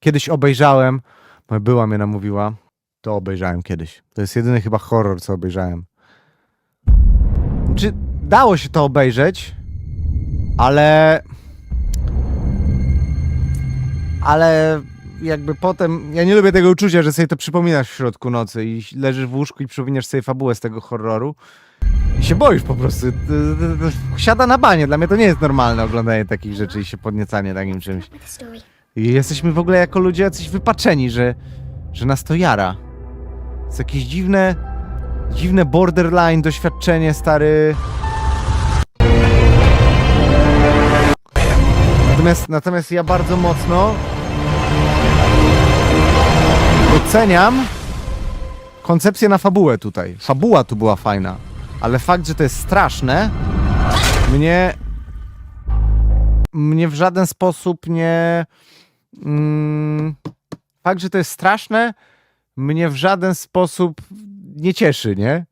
kiedyś obejrzałem, moja była mnie namówiła, to obejrzałem kiedyś. To jest jedyny chyba horror, co obejrzałem. Czy dało się to obejrzeć, ale... Ale jakby potem, ja nie lubię tego uczucia, że sobie to przypominasz w środku nocy i leżysz w łóżku i przypominasz sobie fabułę z tego horroru i się boisz po prostu. Siada na banie, dla mnie to nie jest normalne oglądanie takich rzeczy i się podniecanie takim czymś. Jesteśmy w ogóle jako ludzie jacyś wypaczeni, że, że nas to jara. To jest jakieś dziwne, dziwne borderline doświadczenie, stary. Natomiast, natomiast ja bardzo mocno doceniam koncepcję na fabułę tutaj. Fabuła tu była fajna, ale fakt, że to jest straszne, mnie mnie w żaden sposób nie. Mm, fakt, że to jest straszne, mnie w żaden sposób nie cieszy, nie?